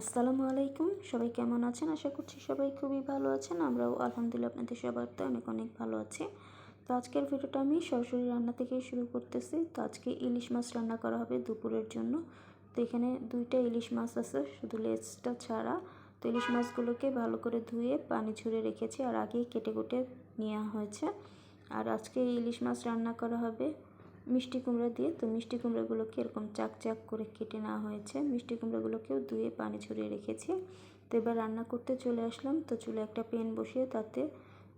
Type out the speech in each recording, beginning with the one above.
আসসালামু আলাইকুম। সবাই কেমন আছেন? আশা করছি সবাই খুবই ভালো আছেন। আমরাও আলহামদুলিল্লাহ আপনাদের সবার তো অনেক অনেক ভালো আছি। তো আজকের ভিডিওটা আমি সরাসরি রান্না থেকেই শুরু করতেছি। তো আজকে ইলিশ মাছ রান্না করা হবে দুপুরের জন্য। তো এখানে দুইটা ইলিশ মাছ আছে, শুধু লেজটা ছাড়া। তো ইলিশ মাছগুলোকে ভালো করে ধুয়ে পানি ছুঁড়ে রেখেছি আর আগেই কেটে কুটে নেওয়া হয়েছে। আর আজকে ইলিশ মাছ রান্না করা হবে মিষ্টি কুমড়া দিয়ে তো মিষ্টি কুমড়াগুলোকে এরকম চাক চাক করে কেটে নেওয়া হয়েছে। মিষ্টি কুমড়াগুলোকেও ধুয়ে পানি ছড়িয়ে রেখেছি। তো এবার রান্না করতে চলে আসলাম। তো চুলে একটা প্যান বসিয়ে তাতে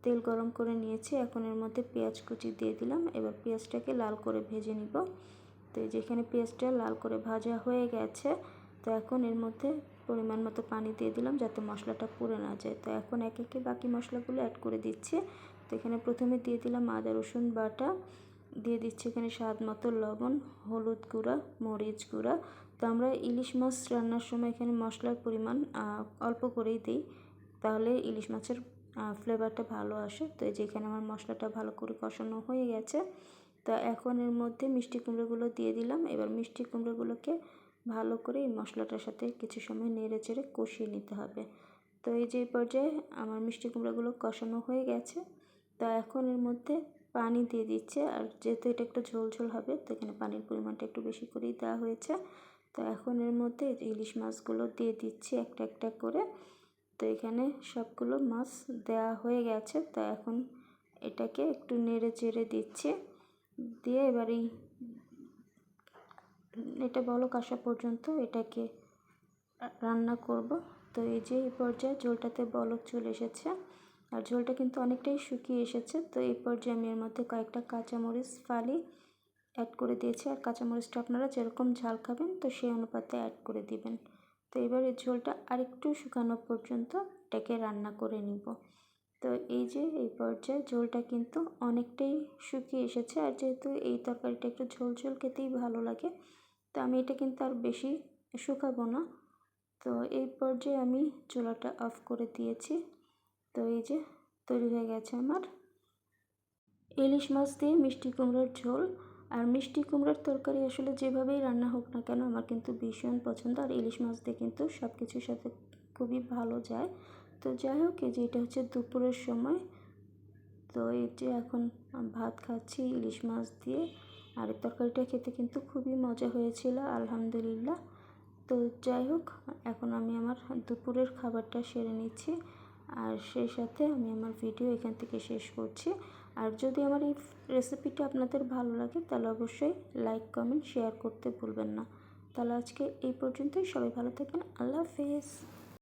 তেল গরম করে নিয়েছি। এখন এর মধ্যে পেঁয়াজ কুচি দিয়ে দিলাম। এবার পেঁয়াজটাকে লাল করে ভেজে নিব। তো যেখানে পেঁয়াজটা লাল করে ভাজা হয়ে গেছে। তো এখন এর মধ্যে পরিমাণ মতো পানি দিয়ে দিলাম যাতে মশলাটা পুড়ে না যায়। তো এখন এক একে বাকি মশলাগুলো অ্যাড করে দিচ্ছি। তো এখানে প্রথমে দিয়ে দিলাম আদা রসুন বাটা। দিয়ে দিচ্ছি এখানে স্বাদ মতো লবণ, হলুদ গুঁড়া, মরিচ গুঁড়া। তো আমরা ইলিশ মাছ রান্নার সময় এখানে মশলার পরিমাণ অল্প করেই দিই, তাহলে ইলিশ মাছের ফ্লেভারটা ভালো আসে। তো এই যে এখানে আমার মশলাটা ভালো করে কষানো হয়ে গেছে। তো এখন এর মধ্যে মিষ্টি কুমড়োগুলো দিয়ে দিলাম। এবার মিষ্টি কুমড়োগুলোকে ভালো করে এই মশলাটার সাথে কিছু সময় নেড়ে চেড়ে কষিয়ে নিতে হবে। তো এই যে পর্যায়ে আমার মিষ্টি কুমড়োগুলো কষানো হয়ে গেছে। তো এখন এর মধ্যে পানি দিয়ে দিচ্ছে। আর যেহেতু এটা একটু ঝোল ঝোল হবে, তো এখানে পানির পরিমাণটা একটু বেশি করেই দেওয়া হয়েছে। তো এখন এর মধ্যে ইলিশ মাছগুলো দিয়ে দিচ্ছি একটা একটা করে। তো এখানে সবগুলো মাছ দেওয়া হয়ে গেছে। তো এখন এটাকে একটু নেড়ে চেড়ে দিচ্ছে। দিয়ে এবার এই এটা বলক আসা পর্যন্ত এটাকে রান্না করব। তো এই যে এই পর্যায়ে ঝোলটাতে বলক চলে এসেছে। আর ঝোলটা কিন্তু অনেকটাই শুকিয়ে এসেছে। তো এই পর্যায়ে আমি এর মধ্যে কয়েকটা কাঁচামরিচ ফালি অ্যাড করে দিয়েছি। আর কাঁচামরিচটা আপনারা যেরকম ঝাল খাবেন, তো সেই অনুপাতে অ্যাড করে দিবেন। তো এবার এই ঝোলটা আরেকটু শুকানো পর্যন্ত এটাকে রান্না করে নিব। তো এই যে এই পর্যায়ে ঝোলটা কিন্তু অনেকটাই শুকিয়ে এসেছে। আর যেহেতু এই তরকারিটা একটু ঝোল ঝোল খেতেই ভালো লাগে, তো আমি এটা কিন্তু আর বেশি শুকাবো না। তো এই পর্যায়ে আমি চুলাটা অফ করে দিয়েছি। তো এই যে তৈরি হয়ে গেছে আমার। ইলিশ মাছ দিয়ে মিষ্টি কুমড়োর ঝোল। আর মিষ্টি কুমড়োর তরকারি আসলে যেভাবেই রান্না হোক না কেন আমার কিন্তু ভীষণ পছন্দ। আর ইলিশ মাছ দিয়ে কিন্তু সব কিছুর সাথে খুবই ভালো যায়। তো যাই হোক, এই যে এটা হচ্ছে দুপুরের সময়। তো এই যে এখন ভাত খাচ্ছি ইলিশ মাছ দিয়ে। আর এই তরকারিটা খেতে কিন্তু খুবই মজা হয়েছিল, আলহামদুলিল্লাহ। তো যাই হোক, এখন আমি আমার দুপুরের খাবারটা সেরে নিচ্ছি। আর সেই সাথে আমি আমার ভিডিও এখান থেকে শেষ করছি। আর যদি আমার এই রেসিপিটি আপনাদের ভালো লাগে, তাহলে অবশ্যই লাইক কমেন্ট শেয়ার করতে ভুলবেন না। তাহলে আজকে এই পর্যন্তই। সবাই ভালো থাকবেন আল্লাহ হাফেজ।